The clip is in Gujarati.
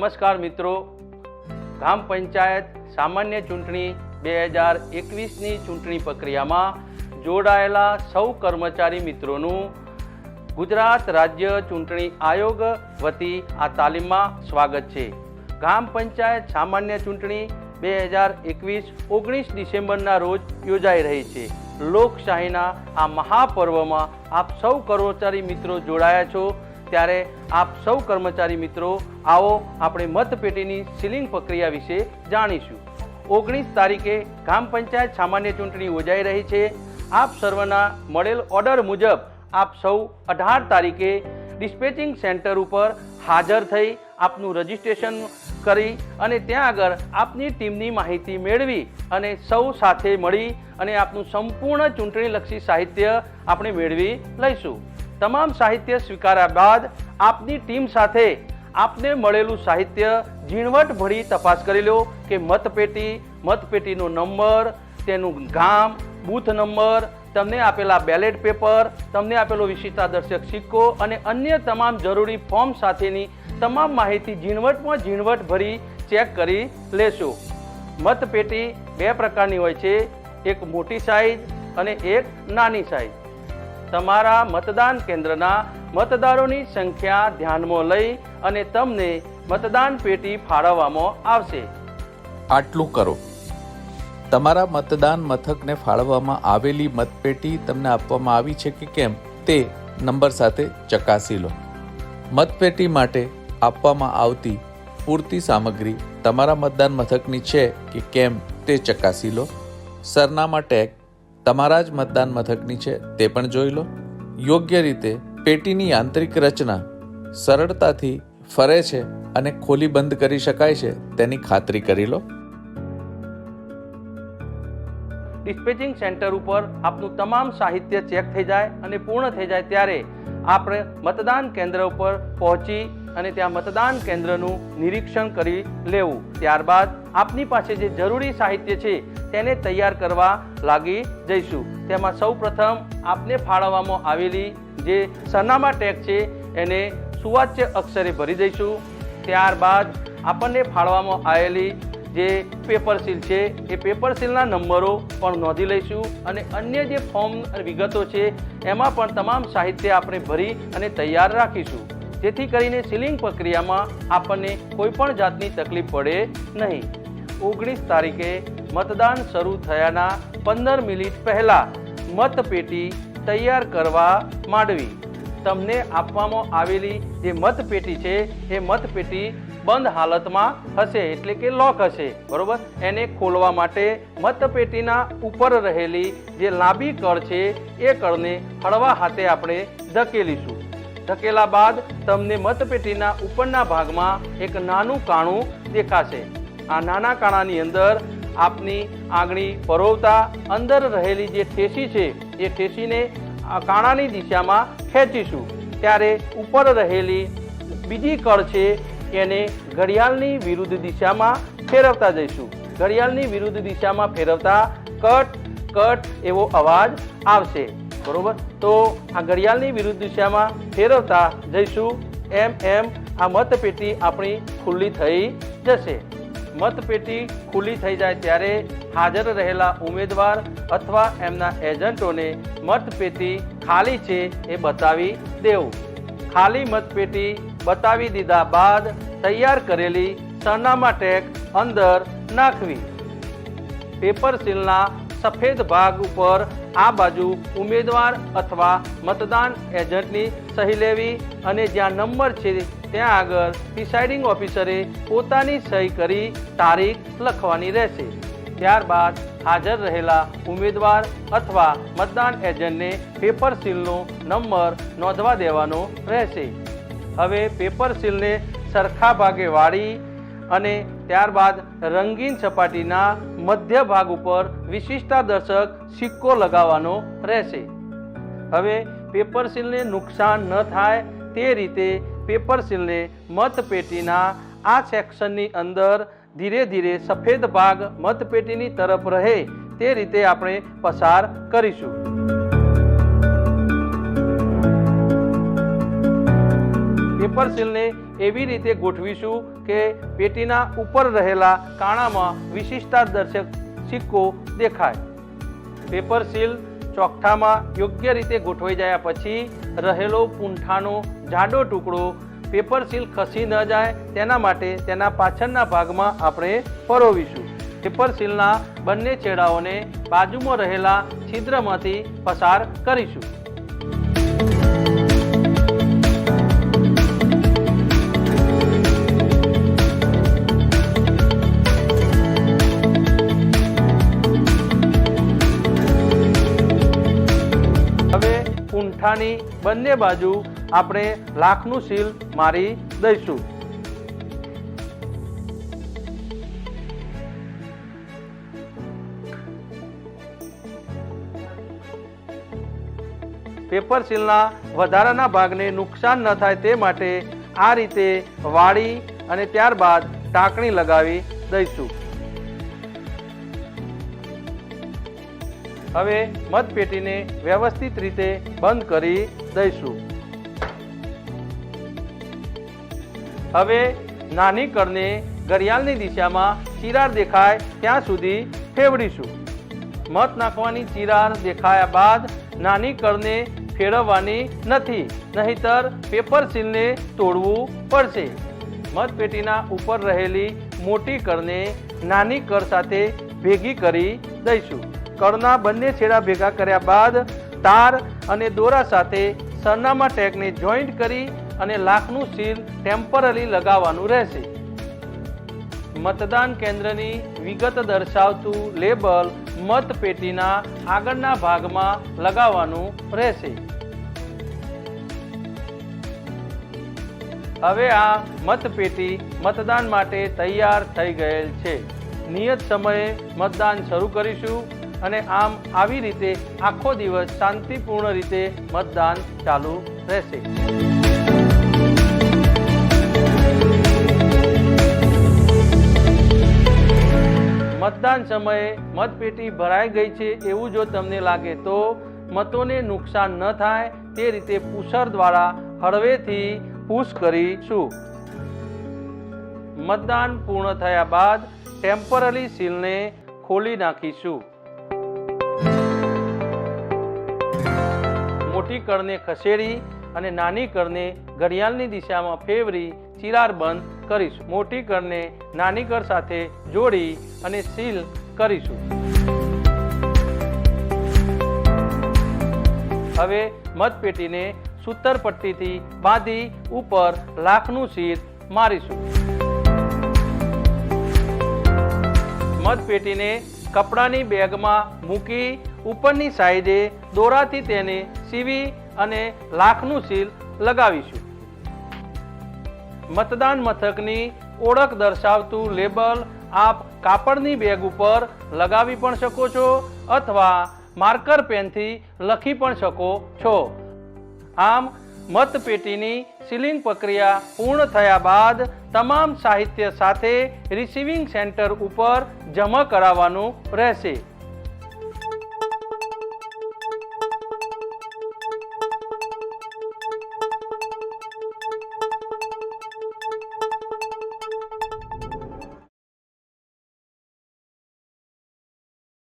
નમસ્કાર મિત્રો. ગ્રામ પંચાયત સામાન્ય ચૂંટણી બે હજાર એકવીસની ચૂંટણી પ્રક્રિયામાં જોડાયેલા સૌ કર્મચારી મિત્રોનું ગુજરાત રાજ્ય ચૂંટણી આયોગ વતી આ તાલીમમાં સ્વાગત છે. ગ્રામ પંચાયત સામાન્ય ચૂંટણી બે હજાર એકવીસ ઓગણીસ ડિસેમ્બરના રોજ યોજાઈ રહી છે. લોકશાહીના આ મહાપર્વમાં આપ સૌ કર્મચારી મિત્રો જોડાયા છો. ત્યારે આપ સૌ કર્મચારી મિત્રો, આવો આપણે મતપેટીની સીલિંગ પ્રક્રિયા વિશે જાણીશું. ઓગણીસ તારીખે ગ્રામ પંચાયત સામાન્ય ચૂંટણી યોજાઈ રહી છે. આપ સર્વના મળેલ ઓર્ડર મુજબ આપ સૌ અઢાર તારીખે ડિસ્પેચિંગ સેન્ટર ઉપર હાજર થઈ આપનું રજિસ્ટ્રેશન કરી અને ત્યાં આગળ આપની ટીમની માહિતી મેળવી અને સૌ સાથે મળી અને આપનું સંપૂર્ણ ચૂંટણીલક્ષી સાહિત્ય આપણે મેળવી લઈશું. તમામ સાહિત્ય સ્વીકાર્યા બાદ આપની ટીમ સાથે આપને મળેલું સાહિત્ય ઝીણવટ ભરી તપાસ કરી લો કે મતપેટી, મતપેટીનો નંબર, તેનું ગામ, બૂથ નંબર, તમને આપેલા બેલેટ પેપર, તમને આપેલો વિશિષ્ટાદર્શક સિક્કો અને અન્ય તમામ જરૂરી ફોર્મ સાથેની તમામ માહિતી ઝીણવટમાં ઝીણવટ ભરી ચેક કરી લેશો. મતપેટી બે પ્રકારની હોય છે, એક મોટી સાઈઝ અને એક નાની સાઈઝ તમારા મતદાન કેન્દ્રના મતદારોની સંખ્યા ધ્યાનમાં લઈ અને તમને મતદાન પેટી ફાળવવામાં આવશે. આટલું કરો. તમારા મતદાન મથકને ફાળવવામાં આવેલી મતપેટી તમને આપવામાં આવી છે કે કેમ તે નંબર સાથે ચકાસી લો. મતપેટી માટે આપવામાં આવતી પૂરતી સામગ્રી તમારા મતદાન મથકની છે કે કેમ તે ચકાસી લો. સરનામા ટેગ તમારા જ મતદાન મથકની છે, તે પણ જોઈ લો. યોગ્ય રીતે પેટીની આંતરિક રચના સરળતાથી ફરે છે અને ખોલી બંધ કરી શકાય છે, તેની ખાતરી કરી લો. ડિસ્પેચિંગ સેન્ટર ઉપર આપનું તમામ સાહિત્ય ચેક થઈ જાય અને પૂર્ણ થઈ જાય ત્યારે આપણે મતદાન કેન્દ્ર ઉપર પહોંચી અને ત્યાં મતદાન કેન્દ્રનું નિરીક્ષણ કરી લેવું. ત્યારબાદ આપની પાસે જે જરૂરી સાહિત્ય છે તેને તૈયાર કરવા લાગી જઈશું. તેમાં સૌ પ્રથમ આપને ફાળવવામાં આવેલી જે સરનામા ટેગ છે એને સુવાચ્ય અક્ષરે ભરી દઈશું. ત્યારબાદ આપણને ફાળવવામાં આવેલી જે પેપર સીલ છે એ પેપર સીલના નંબરો પણ નોંધી લઈશું અને અન્ય જે ફોર્મ વિગતો છે એમાં પણ તમામ સાહિત્ય આપણે ભરી અને તૈયાર રાખીશું. જેથી કરીને સીલિંગ પ્રક્રિયામાં આપણને કોઈ પણ જાતની તકલીફ પડે નહીં. ઓગણીસ તારીખે મતદાન શરૂ થયાના પંદર મિનિટ પહેલાં મતપેટી તૈયાર કરવા માંડવી. તમને આપવામાં આવેલી જે મતપેટી છે, એ મતપેટી બંધ હાલતમાં હશે એટલે કે લોક હશે. બરોબર? એને ખોલવા માટે મતપેટીના ઉપર રહેલી જે લાંબી કળ છે, એ કળને હળવા હાથે આપણે ધકેલીશું. ધકેલા બાદ તમને મતપેટીના ઉપરના ભાગમાં એક નાનું કાણું દેખાશે. આ નાના કાણાની અંદર આપની આંગળી પરોવતા અંદર રહેલી જે ઠેસી છે, એ ઠેસીને આ કાણાની દિશામાં ખેંચીશું. ત્યારે ઉપર રહેલી બીજી કળ છે, એને ઘડિયાળની વિરુદ્ધ દિશામાં ફેરવતા જઈશું. ઘડિયાળની વિરુદ્ધ દિશામાં ફેરવતા કટ કટ એવો અવાજ આવશે. બરોબર? તો આ ઘડિયાળની વિરુદ્ધ દિશામાં ફેરવતા જઈશું. એમ એમ, આ મતપેટી આપણી ખુલ્લી થઈ જશે. મતપેટી ખુલ્લી થઈ જાય ત્યારે હાજર રહેલા ઉમેદવાર અથવા એમના એજન્ટોને મતપેટી ખાલી છે એ બતાવી દેવું. ખાલી મતપેટી બતાવી દીધા બાદ તૈયાર કરેલી સરનામા ટેગ અંદર નાખવી. પેપર સીલના સફેદ ભાગ ઉપર આ બાજુ ઉમેદવાર અથવા મતદાન એજન્ટની સહી લેવી અને જ્યાં નંબર છે ત્યાં આગળ પ્રિસાઇડિંગ ઓફિસરે પોતાની સહી કરી તારીખ લખવાની રહેશે. ત્યારબાદ હાજર રહેલા ઉમેદવાર અથવા મતદાન એજન્ટને પેપર સીલનો નંબર નોંધવા દેવાનો રહેશે. હવે પેપર સીલને સરખા ભાગે વાળી અને ત્યારબાદ રંગીન સપાટીના મધ્ય ભાગ ઉપર વિશિષ્ટાદર્શક સિક્કો લગાવવાનો રહેશે. હવે પેપર સીલને નુકસાન ન થાય તે રીતે પેપર સીલને મતપેટીના આ સેક્શનની અંદર ધીરે ધીરે સફેદ ભાગ મતપેટીની તરફ રહે તે રીતે આપણે પસાર કરીશું. પેપર સીલને એવી રીતે ગોઠવીશું કે પેટીના ઉપર રહેલા કાણામાં વિશિષ્ટતા દર્શક સિક્કો દેખાય. પેપર સીલ ચોકઠામાં યોગ્ય રીતે ગોઠવાઈ જાય પછી રહેલો પૂંઠાનો જાડો ટુકડો પેપર સીલ ખસી ન જાય તેના માટે તેના પાછળના ભાગમાં આપણે પરોવીશું. પેપર સીલના બંને છેડાઓને બાજુમાં રહેલા છિદ્રમાંથી પસાર કરીશું. પૂંઠાની બંને બાજુ આપણે લાખનું સીલ મારી દઈશું. પેપર સીલના વધારાના ભાગને નુકસાન ન થાય તે માટે આ રીતે વાળી અને ત્યારબાદ ટાંકણી લગાવી દઈશું. હવે મતપેટીને વ્યવસ્થિત રીતે બંધ કરી દઈશું. હવે નાની કળને ઘડિયાળની દિશામાં ચિરાર દેખાય ત્યાં સુધી ફેવડીશું. મત નાખવાની ચિરાર દેખાયા બાદ નાની કળને ફેરવવાની નથી, નહીતર પેપર સીલને તોડવું પડશે. મતપેટીના ઉપર રહેલી મોટી કળને નાની કળ સાથે ભેગી કરી દઈશું. કળના બંને છેડા ભેગા કર્યા બાદ તાર અને દોરા સાથે સરનામા ટેગને જોઈન્ટ કરી અને લાખનું સીલ ટેમ્પરરી લગાવવાનું રહેશે. મતદાન કેન્દ્રની વિગત દર્શાવતું લેબલ મતપેટીના આગળના ભાગમાં લગાવવાનું રહેશે. હવે આ મતપેટી મતદાન માટે તૈયાર થઈ ગયેલ છે. નિયત સમયે મતદાન શરૂ કરીશું. અને આમ આવી રીતે આખો દિવસ શાંતિપૂર્ણ રીતે મતદાન ચાલુ રહેશે. મતદાન સમયે મતપેટી ભરાઈ ગઈ છે એવું જો તમને લાગે તો મતોને નુકસાન ન થાય તે રીતે પુષર દ્વારા હળવેથી પુશ કરીશું. મતદાન પૂર્ણ થયા બાદ ટેમ્પરરી સીલને ખોલી નાખીશું. મોટી કળને ખસેડી અને નાની કળને ઘડિયાળની દિશામાં ફેરવી ચિરાર બંધ કરીશું. મોટી કળને નાની કળ સાથે જોડી અને સીલ કરીશું. હવે મધપેટીને સૂતર પટ્ટીથી બાંધી ઉપર લાખનું શીર મારીશું. મધપેટીને કપડાની બેગમાં મૂકી ઉપરની સાઈડે દોરાથી તેને સીવી અને લાખનું સીલ લગાવીશું. મતદાન મથકની ઓળખ દર્શાવતું લેબલ આપ કાપડની બેગ ઉપર લગાવી પણ શકો છો અથવા માર્કર પેનથી લખી પણ શકો છો. આમ, મતપેટીની સીલિંગ પ્રક્રિયા પૂર્ણ થયા બાદ તમામ સાહિત્ય સાથે રિસીવિંગ સેન્ટર ઉપર જમા કરાવવાનું રહેશે.